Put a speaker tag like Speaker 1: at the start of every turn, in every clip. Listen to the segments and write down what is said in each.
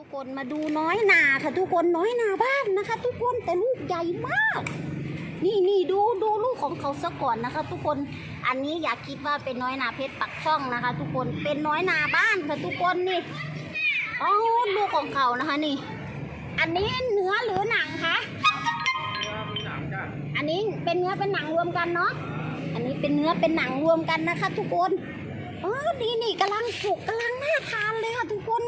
Speaker 1: ทุกคนมาดูน้อยนาค่ะ ทุกคนน้อยนาบ้านนะคะ ทุกคนแต่ลูกใหญ่มาก นี่นี่ดูดูลูกของเขาซะก่อนนะคะ ทุกคนอันนี้อย่าคิดว่าเป็นน้อยนาเพชรปักช่องนะคะ ทุกคนเป็นน้อยนาบ้านค่ะทุกคนนี่อ๋อลูกของเขานะคะนี่ อันนี้เนื้อหรือหนังคะอันนี้เป็นเนื้อเป็นหนังรวมกันเนาะอันนี้เป็นเนื้อเป็นหนังรวมกันนะคะ ทุกคนเออนี่นี่กำลังสุกกำลังน่าทานเลยค่ะทุกคน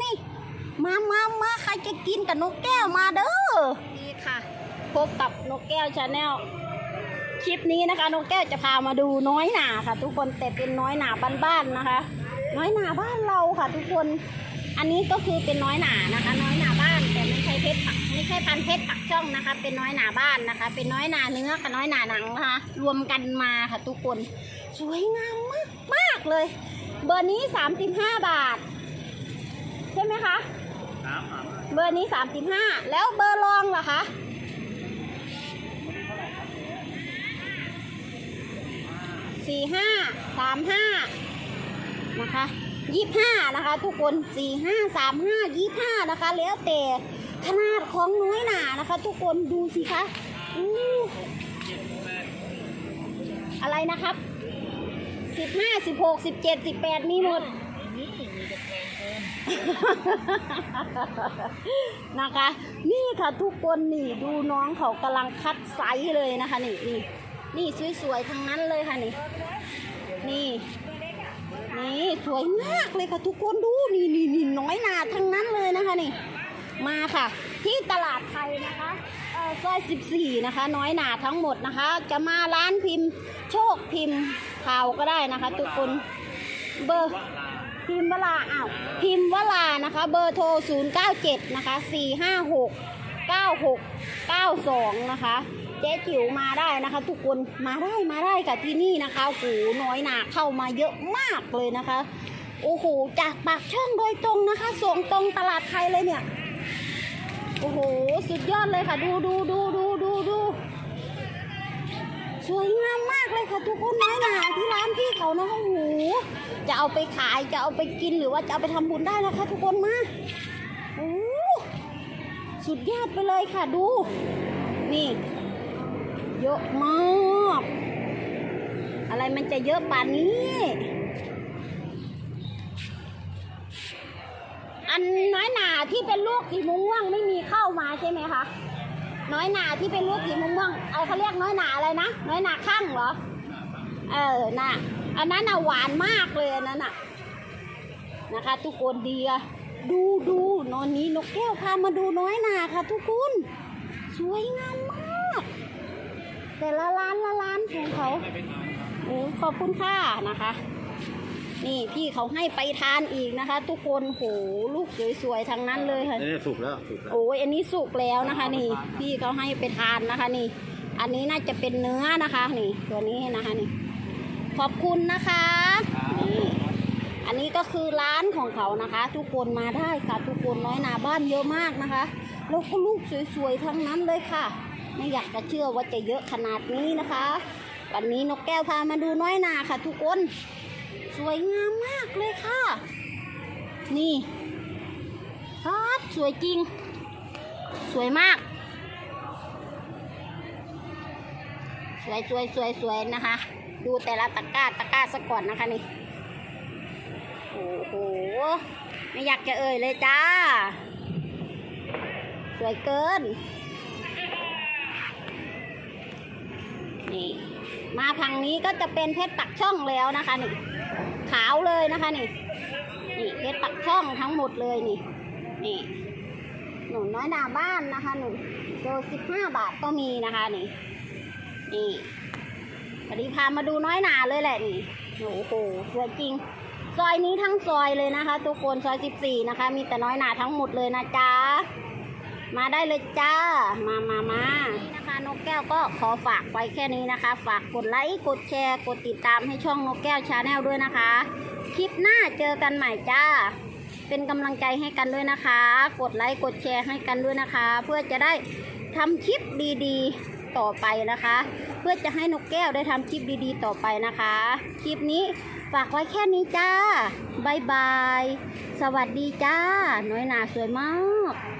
Speaker 1: มามามาใครจะกินกับนกแก้วมาเด้อนี่ค่ะ พบกับนกแก้วชาแนลคลิปนี้นะคะนกแก้วจะพามาดูน้อยหนาค่ะ ทุกคนแต่เป็นน้อยหนาบ้านๆนะคะ น้อยหนาบ้านเราค่ะ ทุกคนอันนี้ก็คือเป็นน้อยหนานะคะ น้อยหนาบ้านแต่ไม่ใช่เพชรปักไม่ใช่พันเพชรปักช่องนะคะ เป็นน้อยหนาบ้านนะคะ เป็นน้อยหนาเนื้อกับน้อยหนาหนังนะคะ รวมกันมาค่ะทุกคน สวยงามมากมากเลย เบอร์นี้ 35 บาท ใช่ไหมคะ เบอร์นี้สามสิบห้าแล้วเบอร์รองล่ะคะสี่ห้าสามห้านะคะยี่ห้านะคะ ทุกคนสี่ห้าสามห้ายี่ห้านะคะ แล้วแต่ขนาดของน้อยหนานะคะ ทุกคนดูสิคะอู้อะไรนะครับสิบห้าสิบหกสิบเจ็ดสิบแปดมีหมด นะคะ นี่ค่ะทุกคนนี่ดูน้องเขากำลังคัดไซส์เลยนะคะนี่นี่นี่สวยๆทั้งนั้นเลยค่ะนี่ นี่นี่สวยมากเลยค่ะทุกคนดูนี่นี่นี่น้อยหนาทั้งนั้นเลยนะคะนี่ มาค่ะ ที่ตลาดไทยนะคะซอย14 นะคะ น้อยหนาทั้งหมดนะคะ จะมาร้านพิมพ์ โชคพิมพ์ข่าวก็ได้นะคะ ทุกคนเบอร์ พิมพ์วลาอ้าวพิมพ์วลานะคะ เบอร์โทร 097 นะคะ 456 9692 นะคะ เจ๊จิ๋วมาได้นะคะ ทุกคนมาได้มาได้ค่ะที่นี่นะคะโอ้โหน้อยหนาเข้ามาเยอะมากเลยนะคะ โอ้โหจากปากช่องโดยตรงนะคะ ส่งตรงตลาดไทยเลยเนี่ย โอ้โห สุดยอดเลยค่ะ ดูดูดูดูดูดู สวยงามมากเลยค่ะทุกคนน้อยหนาที่ร้านพี่เขานะโอ้โหจะเอาไปขายจะเอาไปกินหรือว่าจะเอาไปทำบุญได้นะคะ ทุกคนมาโอ้สุดยอดไปเลยค่ะดู นี่ เยอะมากอะไรมันจะเยอะป่านนี้ อันน้อยหนาที่เป็นลูกสีม่วงไม่มีเข้ามาใช่ไหมคะ น้อยหนาที่เป็นลูกสีม่วงๆเอาเขาเรียกน้อยหนาอะไรนะ น้อยหนาข้างเหรอ เออ น่ะ อันนั้นน่ะหวานมากเลยอันนั้นน่ะ นะคะ ทุกคนดีอะดูดูนอนนี้นกแก้วพามาดูน้อยหนาค่ะ ทุกคน สวยงามมาก แต่ละร้านละร้านของเขาโอ้ขอบคุณค่ะนะคะ นี่พี่เขาให้ไปทานอีกนะคะ ทุกคนโหลูกสวยๆทั้งนั้นเลยค่ะ
Speaker 2: นี่สุกแล้วสุกแล้ว
Speaker 1: โอ้ยอันนี้สุกแล้วนะคะ นี่ พี่เขาให้ไปทานนะคะ นี่ อันนี้น่าจะเป็นเนื้อนะคะ นี่ ตัวนี้นะคะนี่ ขอบคุณนะคะนี่อันนี้ก็คือร้านของเขานะคะ ทุกคนมาได้ค่ะ ทุกคนน้อยนาบ้านเยอะมากนะคะแล้วก็ลูกสวยๆทั้งนั้นเลยค่ะ ไม่อยากจะเชื่อว่าจะเยอะขนาดนี้นะคะ วันนี้นกแก้วพามาดูน้อยนาค่ะ ทุกคน สวยงามมากเลยค่ะ นี่ฮัดสวยจริง สวยมาก สวยสวยสวยสวยนะคะ ดูแต่ละตะกร้าตะกร้าสักก่อนนะคะนี่ โอ้โห ไม่อยากจะเอ่ยเลยจ้า สวยเกิน นี่ มาพังนี้ก็จะเป็นเพชรปักช่องแล้วนะคะนี่ ขาวเลยนะคะนี่นี่เพชรปักช่องทั้งหมดเลยนี่นี่หนูน้อยหนาบ้านนะคะหนูโดสิบห้าบาทก็มีนะคะนี่นี่พอดีพามาดูน้อยหนาเลยแหละนี่โอ้โหสวยจริง ซอยนี้ทั้งซอยเลยนะคะ ทุกคนซอยสิบสี่นะคะ มีแต่น้อยหนาทั้งหมดเลยนะจ๊ะมาได้เลยจ้า มามามา แก้วก็ขอฝากไว้แค่นี้นะคะ ฝากกดไลค์กดแชร์กดติดตามให้ช่องนกแก้วชาแนลด้วยนะคะ คลิปหน้าเจอกันใหม่จ้า เป็นกำลังใจให้กันด้วยนะคะ กดไลค์กดแชร์ให้กันด้วยนะคะ เพื่อจะได้ทำคลิปดีๆต่อไปนะคะ เพื่อจะให้นกแก้วได้ทำคลิปดีๆ ต่อไปนะคะ คลิปนี้ฝากไว้แค่นี้จ้าบายบาย สวัสดีจ้า น้อยหนาสวยมาก